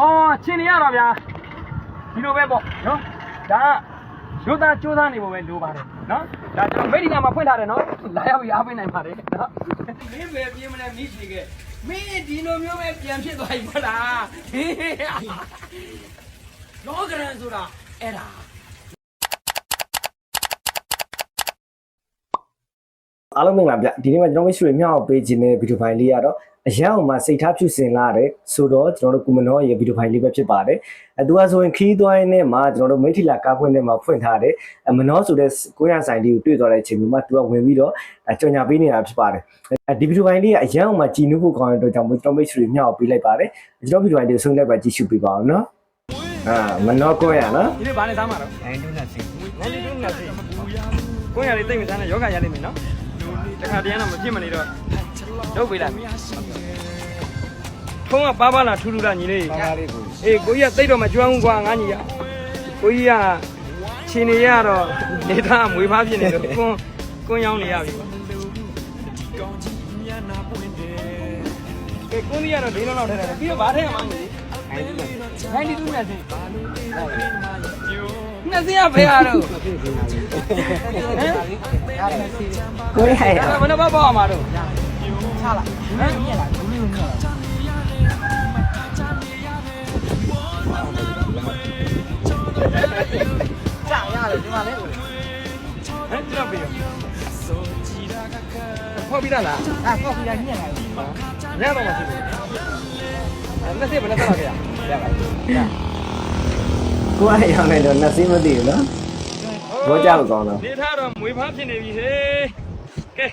အော်ချင်းနေရတော့ဗျာဒီလိုပဲပေါ့နော်ဒါကရိုးသားကြိုးစားနေဖို့ပဲလိုပါတယ်နော်ဒါကျွန်တော်မိတ်ဒီနာမှာဖွင့်ထားတယ်နော်လာရောက်ပြီးအားပေးနိုင်ပါတယ်နော်မင်းပဲပြင်းမလဲမိရှိခဲ့မင်းဒီလိုမျိုးပဲပြန်ဖြစ်သွားပြီမလားဟေးလောကရန်ဆိုတာအဲ့ဒါ အားလုံးမင်္ဂလာဗျဒီနေ့မှာကျွန်တော်တို့ရွှေမြောက်ပေးခြင်းတဲ့ဗီဒီယိုဖိုင်လေးရတော့အရန်အောင်မှာစိတ်ထားဖြူစင်လာတယ်ဆိုတော့ကျွန်တော်တို့ကုမနောရဲ့ဗီဒီယိုဖိုင်လေးပဲဖြစ်ပါတယ်အဲသူကဆိုရင်ခီးသွားရင်းနဲ့မှာကျွန်တော်တို့မိထီလာကားဖွင့်ထဲမှာဖွင့်ထားတယ်အမနောဆိုတဲ့ကိုရဆိုင်လေးကိုတွေ့သွားတဲ့အချိန်မှာသူကဝင်ပြီးတော့အကြော်ညာပေးနေတာဖြစ်ပါတယ်အဲဒီဗီဒီယိုဖိုင်လေးကအရန်အောင်မှာကြည်နူးဖို့ကောင်းတဲ့အတွက်ကြောင့်ကျွန်တော်မိတ်ဆွေမြောက်ပေးလိုက်ပါတယ်ကျွန်တော်ဗီဒီယိုဖိုင်လေးကိုဆုံးလိုက်ပါကြည့်ရှုပေးပါအောင်နော်အာမနောကိုရနော်ဒီနေ့ဘာနဲ့သားမှာတော့နိုင်တူးနဲ့စီနိုင်တူးနဲ့စီကိုယ်ရလေးတိတ်မစားနဲ့ယောဂရလိမ့်မယ်နော် တခါတည်းကတော့မဖြစ်မနေတော့လုပ်ပေးလိုက်ထုံးကပါပါလာထူးထူးလာညီလေးကားလေးကိုအေးကိုကြီးကတိတ်တော့မကြွမ်းဘူးကွာငါညီရကိုကြီးကရှင်နေရတော့နေသားမွေဖားဖြစ်နေတော့ကွန်းကွန်းရောင်းနေရပြီကွာကဲကွန်းကြီးကတော့ဒိန်းလောက်လောက်ထဲတယ်ပြီးတော့ဗားထဲမှာညီလေး92နဲ့စီနှစ်စီးရဖေးရတော့ဟမ် ကိုရရအဲ့ဒါဘယ်နှဘပေါ့အောင်မှာတော့ချလာဟမ်ကြာရတယ်ဒီမှာလဲဟမ်ကျွန်တော်ပြေဖောက်ပြီးလားလားအာကော်ဖီရညက်လာတယ်ညတော့မရှိဘူးအဲ့နှစ်စီးဘယ်နှဆက်ပါခဲ့ရရပါပြီကိုရရနေတော့နှစ်စင်းမသိဘူးနော် ဘောကြလို့ကောင်းတော့နေထားတော့မွေဖားဖြစ်နေပြီဟေးကဲ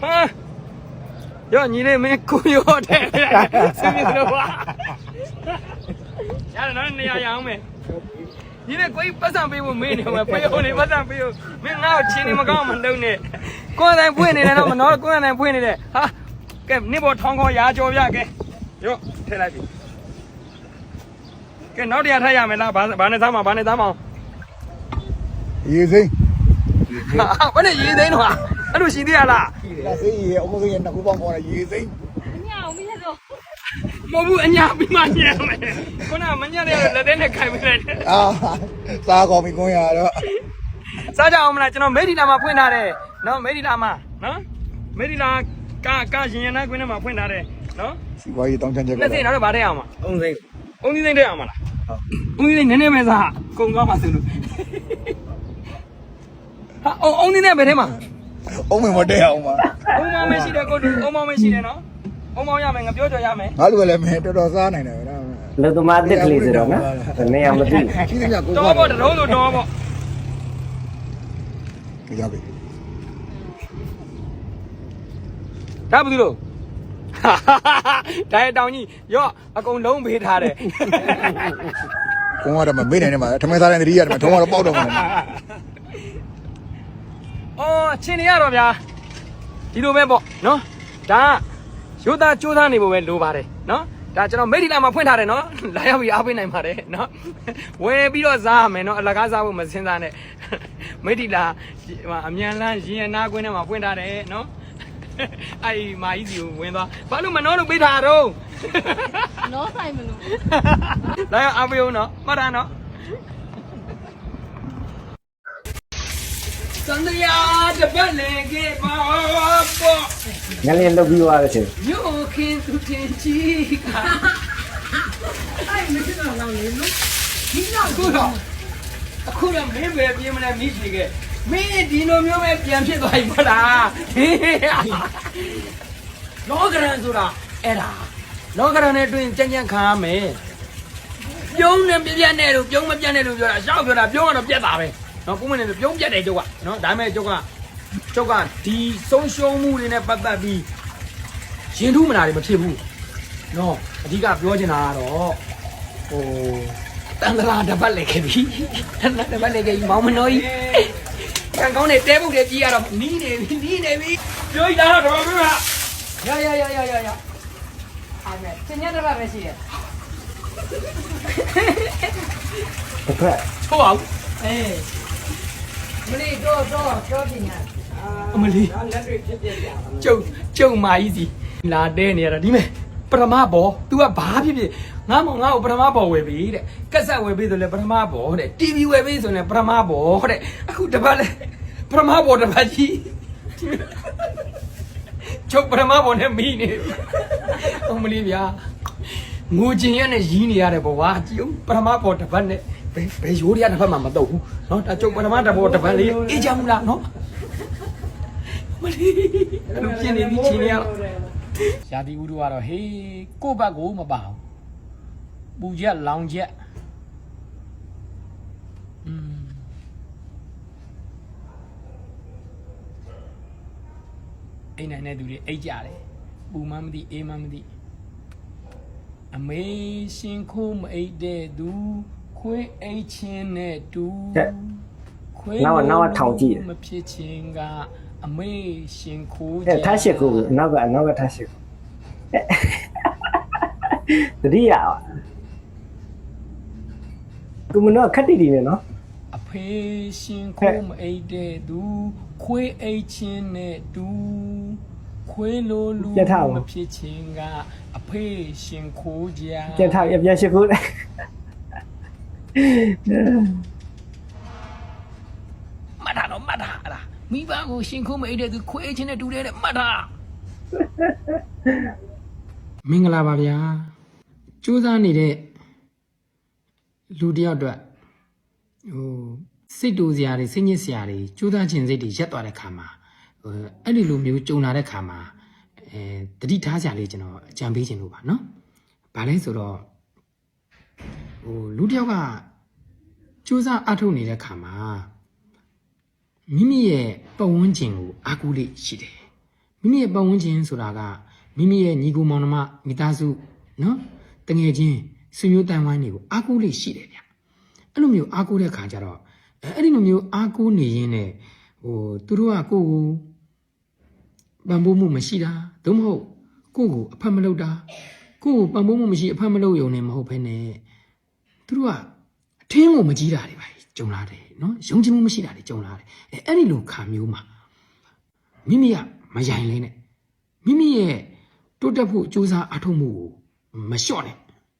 ဟာရောညီလေးမင်းကိုရောတဲ့စင်းနေတော့ပါရတယ်နော်နေရာရအောင်မယ်ညီလေးကိုကြီးပတ်စံပေးဖို့မင်းနေမှာဖေးဦးနေပတ်စံပေးဖို့မင်းငါ့ကိုချင်းနေမကောင်းမလုပ်နဲ့ကိုယ်တိုင်ဖွင့်နေတယ်တော့မနော်ကိုယ်တိုင်ဖွင့်နေတယ်ဟာကဲနေပေါ်ထောင်းခေါ်ရာကြော်ပြကဲရောထည့်လိုက်ပြီ ကဲနောက်တရားထပ်ရမယ်လားဘာဘာနဲ့သားမဘာနဲ့သားမအောင်ရေစိမ့်ဟာဘာနဲ့ရေးသိန်းတော့ဟာအဲ့လိုရှိသေးရလားဒါစိမ့်ရေအမကရေနှစ်ခုပေါင်းပေါ်တာရေစိမ့်မဟုတ်ဘူးအညာပြီးမှညံမယ်ခုနကမညံ့တဲ့လက်ထဲနဲ့ခိုင်ပေးလိုက်တယ်အာစားကောင်းပြီကွန်းရတော့စားကြအောင်မလားကျွန်တော်မေဒီလာမှာဖွင့်ထားတယ်နော်မေဒီလာမှာနော်မေဒီလာကကရင်ရနာကွင်းထဲမှာဖွင့်ထားတယ်နော်စီပွားရေးတောင်းချမ်းချက်ကနှစ်စိနောက်တော့ဗာထဲအောင်မှာအုံစိမ့် အုံစိမ့်တဲ့အောင်မလားအုံစိမ့်နည်းနည်းပဲစားကုံကောင်းပါစို့လို့ဟာအုံအုံစိမ့်နဲ့ဘယ်ထဲမှာအုံးမမတဲအောင်ပါအုံမောင်မရှိတယ်ကိုတူအုံမောင်မရှိတယ်နော်အုံမောင်ရမယ်ငါပြောကြရမယ်ငါလူလည်းမင်းတော်တော်စားနိုင်တယ်နော်လူသမားတစ်ကလေးဆိုတော့နော်နေရာမသိရှိသမျှကိုတော်ပေါ့တရုံးဆိုတော်ပေါ့ရပြီဒါဘူးလို့ ဒါရတောင်ကြီးရော့အကုန်လုံးပေးထားတယ်ကွန်းကတော့မမေ့နိုင်နဲ့မှာထမင်းစားတဲ့တတိယတယ်ထုံးကတော့ပေါက်တော့မှာအော်ချင်းနေရတော့ဗျာဒီလိုပဲပေါ့နော်ဒါကရိုးသားကြိုးစားနေဖို့ပဲလိုပါတယ်နော်ဒါကျွန်တော်မိတ်ဒီလာမှာဖွင့်ထားတယ်နော်လာရောက်ပြီးအားပေးနိုင်ပါတယ်နော်ဝယ်ပြီးတော့စားရမယ်နော်အလကားစားဖို့မစင်စားနဲ့မိတ်ဒီလာဟိုအမြန်လန်းရင်အနာကွင်းထဲမှာဖွင့်ထားတယ်နော် အဲ့ဒီမာကြီးစီကိုဝင်သွားဘာလို့မနှောလို့ပေးထားတော့လောဆိုင်မလို့လာရောက်အားပေးအောင်နော်မှတ်တာနော်စန္ဒယာတပတ်လေကေပါပေါ့ငလျင်လုတ်ပြီးသွားတဲ့ချိန်ညိုခင်သူတင်ကြီးကအဲ့မင်းတော့လောင်းနေလို့ဒီနောက်ကိုတော့အခုတော့မင်းပဲပြင်းမလဲမိရှိခဲ့ မင်းဒီလိုမျိုးပဲပြန်ဖြစ်သွားပြီမလားဟေးလောကရန်ဆိုတာအဲ့ဒါလောကရန်နဲ့တွင်ကြမ်းကြမ်းခံရမယ်ပြုံးနဲ့ပြပြနဲ့လို့ပြုံးမပြတ်နဲ့လို့ပြောတာရှောက်ပြောတာပြုံးကတော့ပြတ်တာပဲနော်ကိုမင်းလည်းပြုံးပြတ်တယ်ကျုပ်ကနော်ဒါပေမဲ့ကျုပ်ကကျုပ်ကဒီဆုံးရှုံးမှုတွေနဲ့ပတ်သက်ပြီးရင်ထူးမနာတွေမဖြစ်ဘူးနော်အဓိကပြောချင်တာကတော့ဟိုတန်တရာတပတ်လေခဲ့ပြီတန်တရာတပတ်လေခဲ့ပြီမောင်မနှောကြီး ကံကောင်းနေတဲပုတ်တွေကြီးရတော့နီးနေပြီနီးနေပြီပြောရတာတော့ဘယ်မှာရရရရရရအဲ့မဲ့စညက်တရပဲရှိတယ်တစ်ဖက်ချိုးအောင်အေးမလေးတော့တော့တော့တင်ရအမလီကျုံကျုံမာကြီးစီလာတဲနေရတာဒီမဲ့ပထမဘော तू ကဘာဖြစ်ဖြစ် ငါမငါ့ကိုပထမဘောဝယ်ပြီတဲ့ကက်ဆက်ဝယ်ပြီဆိုလဲပထမဘောတဲ့ TV ဝယ်ပြီဆိုလဲပထမဘောတဲ့အခုတပတ်လဲပထမဘောတစ်ပတ်ကြီးချုပ်ပထမဘောနဲ့မီးနေအမလီဗျာငိုချင်ရနဲ့ရီးနေရတယ်ဘဝကြည့်ဦးပထမဘောတစ်ပတ်နဲ့ဘယ်ဘယ်ရိုးရတစ်ဖက်မှမတော့ဘူးเนาะဒါချုပ်ပထမတစ်ဘောတစ်ပတ်လေးအေးချမ်းမလားเนาะမလီအဲ့လိုဖြစ်နေပြီချင်းနေရတော့ ရာသီဥတုကတော့ဟေးကိုယ့်ဘက်ကိုမပါဘူး ပူချက်လောင်ချက်อืมအိမ်နိုင်တဲ့သူတွေအိတ်ကြတယ်ပူမှမသိအေးမှမသိအမေရှင်ခိုးမအိတ်တဲ့သူခွေးအိတ်ချင်းနဲ့တူတဲ့ခွေးနောက်ကနောက်ကထောင်ကြည့်တယ်မဖြစ်ချင်းကအမေရှင်ခိုးအဲထားရှိကိုနောက်ကနောက်ကထားရှိကိုတတိယပါ ကုမနောခက်တီတီနေနော်အဖေရှင်ခိုးမအိတ်တဲ့သူခွေးအိတ်ချင်းနဲ့တူခွေးလိုလူပြတ်ထားပါမဖြစ်ချင်းကအဖေရှင်ခိုးကြပြန်ထားပြန်ရှိကိုမှတ်တာတော့မှတ်တာအဲ့ဒါမိဘကိုရှင်ခိုးမအိတ်တဲ့သူခွေးအိတ်ချင်းနဲ့တူတယ်တဲ့မှတ်တာမင်္ဂလာပါဗျာစူးစမ်းနေတဲ့ လူတစ်ယောက်အတွက်ဟိုစိတ်တူစရာတွေစိတ်ညစ်စရာတွေစူးစမ်းခြင်းစိတ်တွေရက်သွားတဲ့ခါမှာဟိုအဲ့ဒီလိုမျိုးကြုံလာတဲ့ခါမှာအဲတတိထားစရာလေးကျွန်တော်အကြံပေးခြင်းလို့ပါနော်။ဘာလဲဆိုတော့ဟိုလူတစ်ယောက်ကစူးစမ်းအထုတ်နေတဲ့ခါမှာမိမိရဲ့ပတ်ဝန်းကျင်ကိုအားကိုးလေးရှိတယ်။မိမိရဲ့ပတ်ဝန်းကျင်ဆိုတာကမိမိရဲ့ညီကိုမောင်နှမမိသားစုနော်တငယ်ချင်း ဆွေမျိုးတန်ဝိုင်းတွေကိုအားကိုးလေးရှိတယ်ဗျ။အဲ့လိုမျိုးအားကိုးတဲ့ခါကျတော့အဲအဲ့ဒီလိုမျိုးအားကိုးနေရင်းနဲ့ဟိုသူတို့ကကိုယ့်ကိုပံ့ပိုးမှုမရှိတာသို့မဟုတ်ကိုယ့်ကိုအဖက်မလုပ်တာကိုယ့်ကိုပံ့ပိုးမှုမရှိအဖက်မလုပ်ရုံနဲ့မဟုတ်ဘဲနဲ့သူတို့ကအထင်းကိုမကြီးတာတွေပါကြုံလာတယ်နော်ယုံကြည်မှုမရှိတာတွေကြုံလာတယ်အဲအဲ့ဒီလိုခံမျိုးမှာမိမိကမယိုင်လဲနဲ့မိမိရဲ့တိုးတက်ဖို့စူးစမ်းအထောက်မှုကိုမလျှော့နဲ့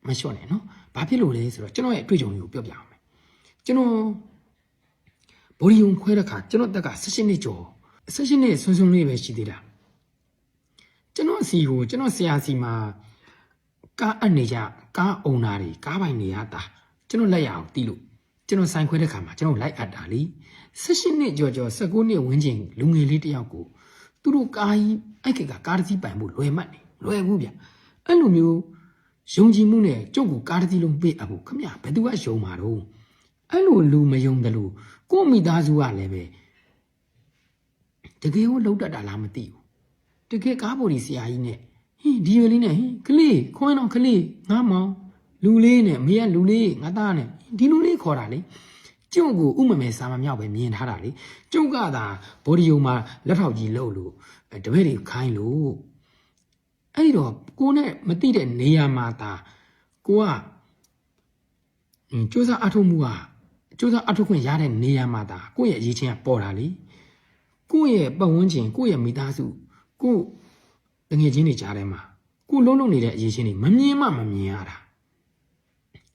မလျှော့နဲ့နော်ဘာဖြစ်လို့လဲဆိုတော့ကျွန်တော်ရဲ့အတွေ့အကြုံတွေကိုပြောပြအောင်မယ်ကျွန်တော်ဗိုလ်ရီယုံခွဲတဲ့ခါကျွန်တော်တက်က16နှစ်ကျော်16နှစ်ဆွန်းဆွန်းလေးပဲရှိသေးတာကျွန်တော်အစီကိုကျွန်တော်ဆရာစီမှာကားအပ်နေကြကားအုံနာတွေကားပိုင်နေရတာကျွန်တော်လက်ရအောင်တီးလို့ကျွန်တော်ဆိုင်ခွဲတဲ့ခါမှာကျွန်တော်လိုက်အပ်တာလ ी16 နှစ်ကျော်ကျော်19နှစ်ဝန်းကျင်လူငယ်လေးတစ်ယောက်ကိုသူတို့ကားကြီးအဲ့ကကကားတစ်စီးပိုင်ဖို့လွယ်မှတ်နေလွယ်ဘူးဗျအဲ့လိုမျိုး ယုံကြည်မှုနဲ့ကျုပ်ကိုကားတစ်စီးလုံးပေးအပ်ဖို့ခမရဘယ်သူကယုံမှာတော့အဲ့လိုလူမယုံတယ်လို့ကိုယ့်မိသားစုကလည်းပဲတကယ်ကိုလှုပ်တတ်တာလားမသိဘူးတကယ်ကားပေါ်ဒီဆရာကြီးနဲ့ဟင်းဒီရွယ်လေးနဲ့ဟင်းကလေးခွန်းတော့ကလေးငါမောင်လူလေးနဲ့မေကလူလေးငါသားနဲ့ဒီလူလေးခေါ်တာလေကျုပ်ကိုဥမမဲစာမမြောက်ပဲမြင်ထားတာလေကျုပ်ကသာဘော်ဒီယုံမှာလက်ထောက်ကြီးလှုပ်လို့အဲတပည့်တွေခိုင်းလို့ အဲ့ဒီတော့ကိုနဲ့မသိတဲ့နေရာမှာသာကိုကအင်းစူးစမ်းအထုတ်မှုကစူးစမ်းအထုတ်ခွင့်ရတဲ့နေရာမှာဒါကိုယ့်ရဲ့အရေးချင်းကပေါ်တာလေကိုယ့်ရဲ့ပတ်ဝန်းကျင်ကိုယ့်ရဲ့မိသားစုကိုယ့်တငယ်ချင်းတွေကြားထဲမှာကိုယ်လုံးလုံးနေတဲ့အရေးချင်းတွေမမြင်မှမမြင်ရတာ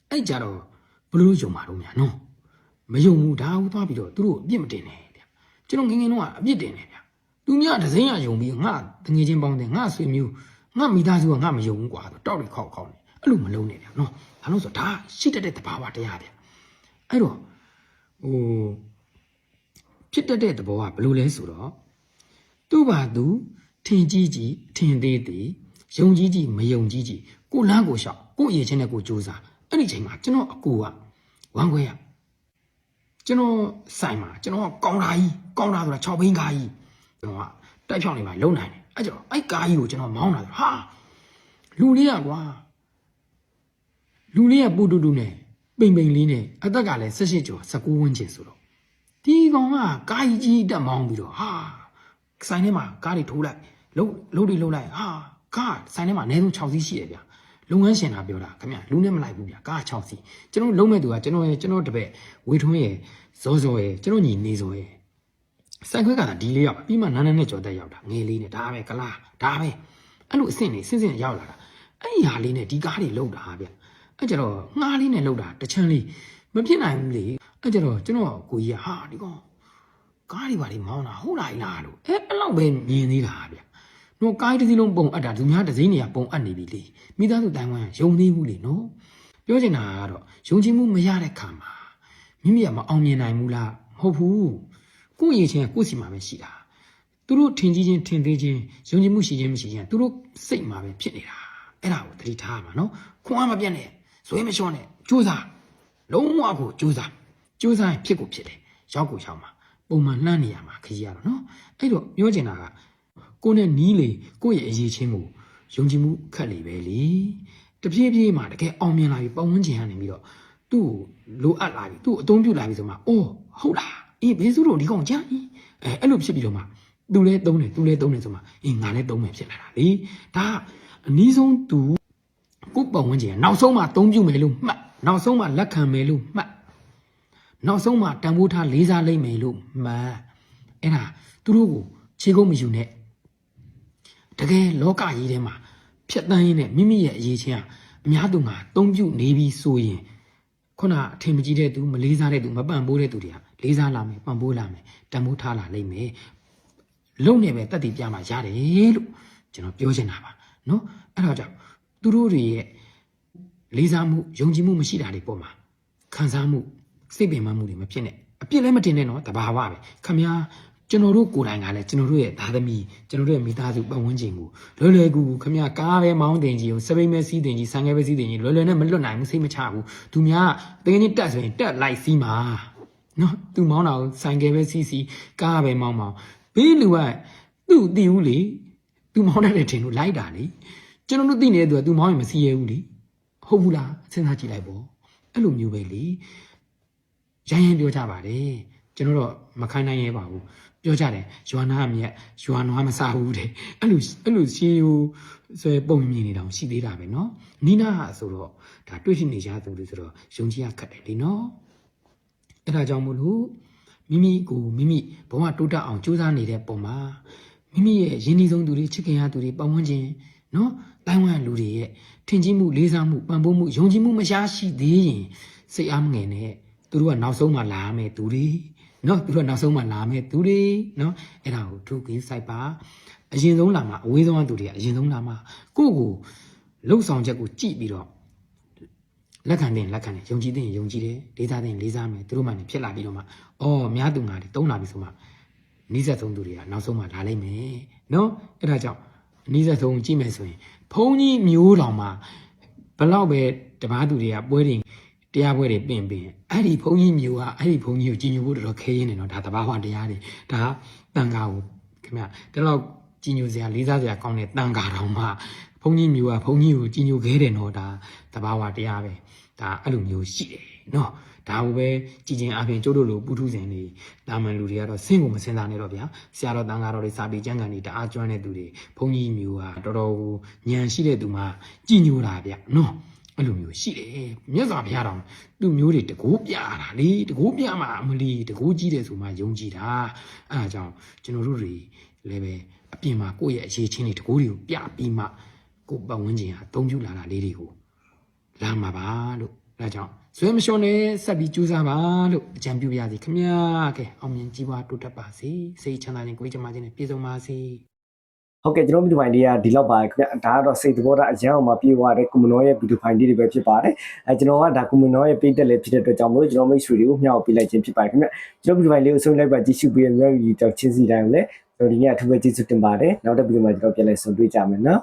အဲ့ကြတော့ဘလို့ယုံမှာတော့များနော်မယုံဘူးဒါဟုတ်သွားပြီးတော့သူတို့အပြစ်မတင်နဲ့ဗျကျွန်တော်ငယ်ငယ်တော့အပြစ်တင်တယ်ဗျသူများဒဇင်းရယုံပြီးငါတငယ်ချင်းပေါင်းတယ်ငါဆွေမျိုး ငါမိသားစုကငါမယုံဘူးကွာတောက်တွေခောက်ခောက်နေအဲ့လိုမလုံးနဲ့ဗျနော်ဘာလို့ဆိုတော့ဒါရှိတတ်တဲ့သဘာဝတရားဗျအဲ့တော့ဟိုဖြစ်တတ်တဲ့သဘောကဘယ်လိုလဲဆိုတော့သူ့ဘာသူထင်ကြီးကြီးထင်သေးသေးယုံကြီးကြီးမယုံကြီးကြီးကိုလန်းကိုရှောက်ကိုအရေးချင်းနဲ့ကိုစူးစားအဲ့ဒီချိန်မှာကျွန်တော်အကူကဝမ်းခွဲရကျွန်တော်ဆိုင်မှာကျွန်တော်ကကောင်းတာကြီးကောင်းတာဆိုတာ6ဘင်းကားကြီးကျွန်တော်ကတိုက်ဖြောင်းနေပါလုံနိုင်တယ် အဲ့ကျတော့အဲ့ကားကြီးကိုကျွန်တော်မောင်းလာတယ်ဟာလူလေးကကွာလူလေးကပူတူတူနဲ့ပိန်ပိန်လေးနဲ့အသက်ကလည်း16ကျော်19ဝန်းကျင်ဆိုတော့ဒီကောင်ကကားကြီးကြီးတက်မောင်းပြီးတော့ဟာဆိုင်ထဲမှာကားတွေထိုးလိုက်လုံးလုံးတွေလုံးလိုက်ဟာကားဆိုင်ထဲမှာအနည်းဆုံး6စီးရှိရဗျာလုပ်ငန်းရှင်တာပြောတာခင်ဗျလူနဲ့မလိုက်ဘူးဗျာကား6စီးကျွန်တော်လုံးမဲ့သူကကျွန်တော်ရဲ့ကျွန်တော်တပည့်ဝေထွန်းရဲ့ဇောဇောရဲ့ကျွန်တော်ညီနေဇောရဲ့ ဆိုင်ခွဲကတာဒီလေးရောက်ပြီးမှနားနားနဲ့ကြော်တက်ရောက်တာငယ်လေးနဲ့ဒါပဲကလားဒါပဲအဲ့လိုအဆင့်နေစင့်စင့်ရောက်လာတာအဲ့ဒီဟာလေးနဲ့ဒီကားတွေလောက်တာဗျအဲ့ကျတော့ငှားလေးနဲ့လောက်တာတချမ်းလေးမဖြစ်နိုင်ဘူးလေအဲ့ကျတော့ကျွန်တော်ကိုကြီးကဟာဒီကောင်ကားတွေပါလေမောင်းတာဟုတ်လားလားလို့အဲ့အဲ့လောက်ပဲမြင်သေးတာဗျတော့ကားတစ်စီးလုံးပုံအပ်တာသူများတစ်စိမ့်နေရပုံအပ်နေပြီလေမိသားစုတိုင်ဝမ်ယုံသေးဘူးလေနော်ပြောချင်တာကတော့ယုံကြည်မှုမရတဲ့ခါမှာမိမိကမအောင်မြင်နိုင်ဘူးလားမဟုတ်ဘူး ကိုယ့်ရဲ့ချင်းကကိုယ့်စီမှာပဲရှိတာသူတို့ထင်ကြီးချင်းထင်သေးချင်းယုံကြည်မှုရှိချင်းမရှိချင်းသူတို့စိတ်မှာပဲဖြစ်နေတာအဲ့ဒါကိုသတိထားရမှာနော်ခွန်အားမပြတ်နဲ့ဇွဲမလျှော့နဲ့ကြိုးစားလုံးဝကိုကြိုးစားကြိုးစားရင်ဖြစ်ကိုဖြစ်တယ်ရောက်ကိုရောက်မှာပုံမှန်နှမ်းနေရမှာခကြီးရတော့နော်အဲ့တော့ပြောချင်တာကကိုယ်နဲ့နီးလေကိုယ့်ရဲ့အရေးချင်းကိုယုံကြည်မှုခက်လေပဲလေတပြေးပြေးမှာတကယ်အောင်မြင်လာပြီပတ်ဝန်းကျင်ကနေပြီးတော့သူ့ကိုလိုအပ်လာပြီသူ့ကိုအသုံးပြုလာပြီဆိုမှအိုးဟုတ်လား အေးဘေးစုတို့ဒီကောင်ကြာအဲအဲ့လိုဖြစ်ပြီးတော့မှသူလဲသုံးတယ်သူလဲသုံးတယ်ဆိုမှအေးငါလဲသုံးမယ်ဖြစ်လာတာလေဒါကအနည်းဆုံးသူကိုယ့်ပတ်ဝန်းကျင်ကနောက်ဆုံးမှသုံးပြုမယ်လို့မှတ်နောက်ဆုံးမှလက်ခံမယ်လို့မှတ်နောက်ဆုံးမှတန်ဖိုးထားလေးစားလိုက်မယ်လို့မှတ်အဲ့ဒါသူတို့ကိုခြေကုပ်မယူနဲ့တကယ်လောကကြီးထဲမှာဖြတ်တန်းရင်းနဲ့မိမိရဲ့အရေးချင်းကအများသူမှာသုံးပြုနေပြီဆိုရင်ခုနအထင်မကြီးတဲ့သူမလေးစားတဲ့သူမပံ့ပိုးတဲ့သူတွေက လေးစားလာမယ်ပံ့ပိုးလာမယ်တန်ဖိုးထားလာလိမ့်မယ် လုံနေပဲတက်တည်ပြမှာရတယ်လို့ကျွန်တော်ပြောချင်တာပါเนาะအဲ့တော့ကြောင့်သူတို့တွေရဲ့လေးစားမှုယုံကြည်မှုမရှိတာတွေပေါ်မှာခံစားမှုစိတ်ပင်ပန်းမှုတွေမဖြစ်နဲ့အပြစ်လည်းမတင်နဲ့နော်တဘာဝပဲခမများကျွန်တော်တို့ကိုယ်တိုင်ကလည်းကျွန်တော်တို့ရဲ့သားသမီးကျွန်တော်တို့ရဲ့မိသားစုပတ်ဝန်းကျင်ကိုလွယ်လွယ်ကူကူခမများကားပဲမောင်းတင်ကြီးကိုစပိန်မဲစီးတင်ကြီးဆန်ငယ်ပဲစီးတင်ကြီးလွယ်လွယ်နဲ့မလွတ်နိုင်ဘူးစိတ်မချဘူးသူများတကယ်ချင်းတက်ဆိုရင်တက်လိုက်စီးမှာ နော်သူမောင်းတာကိုဆိုင်ကယ်ပဲစီးစီးကားပဲမောင်းမောင်းဘေးလူက သူ့တည်ဘူးလေသူမောင်းတတ်တဲ့ထင်လို့လိုက်တာလေကျွန်တော်တို့သိနေတဲ့သူကသူမောင်းရင်မစီရဘူးလေဟုတ်ဘူးလားစဉ်းစားကြည့်လိုက်ပေါ့အဲ့လိုမျိုးပဲလေရိုင်းရင်ပြောကြပါတယ်ကျွန်တော်တော့မခိုင်းနိုင်ရဲပါဘူးပြောကြတယ်ယွာနာအမြက်ယွာနွားမစားဘူးတဲ့အဲ့လိုအဲ့လိုရှင်းယူဆွဲပုံမြင်နေတောင်ရှိသေးတာပဲเนาะနီနာဟာဆိုတော့ဒါတွေ့ရှိနေကြသူတွေဆိုတော့ယုံကြည်ရခက်တယ်လေเนาะ အဲ့ဒါကြောင့်မို့လို့မိမိကိုမိမိဘဝတိုးတက်အောင်ကြိုးစားနေတဲ့ပုံမှာမိမိရဲ့ရင်းနှီးဆုံးသူတွေချစ်ခင်ရသူတွေပတ်ဝန်းကျင်နော်တိုင်းဝမ်လူတွေရဲ့ထင်ကြီးမှုလေးစားမှုပံ့ပိုးမှုယုံကြည်မှုမရရှိသေးရင်စိတ်အားမငယ်နဲ့သူတို့ကနောက်ဆုံးမှလာရမယ်သူတွေနော်သူတို့ကနောက်ဆုံးမှလာရမယ်သူတွေနော်အဲ့ဒါကိုသူကင်းဆိုင်ပါအရင်ဆုံးလာမှာအဝေးဆုံးကသူတွေကအရင်ဆုံးလာမှာကိုယ့်ကိုလှုပ်ဆောင်ချက်ကိုကြည့်ပြီးတော့ လက်ခံတဲ့လက်ခံတယ်ယုံကြည်တဲ့ယုံကြည်တယ်လေးစားတဲ့လေးစားမယ်သူတို့မှလည်းဖြစ်လာပြီးတော့မှအော်များသူငါတွေတုံးလာပြီဆိုမှနီးစပ်ဆုံးသူတွေကနောက်ဆုံးမှလာလိုက်မယ်နော်အဲ့ဒါကြောင့်နီးစပ်ဆုံးကြည့်မယ်ဆိုရင်ဘုံကြီးမျိုးတော်မှာဘလောက်ပဲတပားသူတွေကပွဲတွေတရားပွဲတွေပင့်ပင့်အဲ့ဒီဘုံကြီးမျိုးကအဲ့ဒီဘုံကြီးကိုကြည်ညိုဖို့တော်တော်ခဲရင်းနေတော့ဒါတဘာဝတရားတွေဒါတန်ခါကိုခင်ဗျတလောက်ကြည်ညိုစရာလေးစားစရာကောင်းတဲ့တန်ခါတော်မှာ ဘုံကြီးမျိုးကဘုံကြီးကိုကြည်ညိုခဲတယ်နော်ဒါတဘာဝတရားပဲဒါအဲ့လိုမျိုးရှိတယ်နော်ဒါကိုပဲကြည်ချင်းအပြင်ကျိုးတို့လိုပူထုစဉ်တွေတာမန်လူတွေကတော့စင့်ကိုမစင်စားနဲ့တော့ဗျာဆရာတော်တန်ဃာတော်တွေစာပေကျမ်းဂန်တွေတအားကျွမ်းတဲ့သူတွေဘုန်းကြီးမျိုးကတော်တော်ကိုဉာဏ်ရှိတဲ့သူမှကြည်ညိုတာဗျနော်အဲ့လိုမျိုးရှိတယ်မြတ်စွာဘုရားတော်သူမျိုးတွေတကိုးပြတာလေတကိုးပြမှာအမလီတကိုးကြီးတယ်ဆိုမှယုံကြည်တာအဲ့ဒါကြောင့်ကျွန်တော်တို့တွေလည်းပဲအပြင်မှာကိုယ့်ရဲ့အရေးချင်းတွေတကိုးတွေကိုပြပြီးမှ ကိုယ့်ပတ်ဝန်းကျင်ဟာအသုံးပြုလာတာလေးတွေကိုလာမှာပါလို့ဒါကြောင့်ဇွဲမလျှော့နဲ့ဆက်ပြီးကြိုးစားပါလို့အကြံပြုပါရစေခင်ဗျာကဲအောင်မြင်ကြီးပွားတိုးတက်ပါစေစိတ်ချမ်းသာခြင်းကိုယ်ကျန်းမာခြင်းနဲ့ပြည့်စုံပါစေဟုတ်ကဲ့ကျွန်တော်ဗီဒီယိုဖိုင်လေးကဒီလောက်ပါခင်ဗျဒါကတော့စိတ်သဘောထားအရန်အောင်မှာပြေသွားတဲ့ကွန်မနော်ရဲ့ဗီဒီယိုဖိုင်လေးတွေပဲဖြစ်ပါတယ်အဲကျွန်တော်ကဒါကွန်မနော်ရဲ့ပေးတက်လည်းဖြစ်တဲ့အတွက်ကြောင့်မလို့ကျွန်တော်မိတ်ဆွေတွေကိုမျှော်ပေးလိုက်ခြင်းဖြစ်ပါတယ်ခင်ဗျကျွန်တော်ဗီဒီယိုဖိုင်လေးကိုဆုံးလိုက်ပါကြည့်ရှုပေးရတဲ့မျိုးကြီးတောက်ချင်းစီတိုင်းကိုလည်းကျွန်တော်ဒီနေ့အထူးပဲကျေးဇူးတင်ပါတယ်နောက်တဲ့ဗီဒီယိုမှာကျွန်တော်ပြန်လည်ဆုံတွေ့ကြမယ်နော်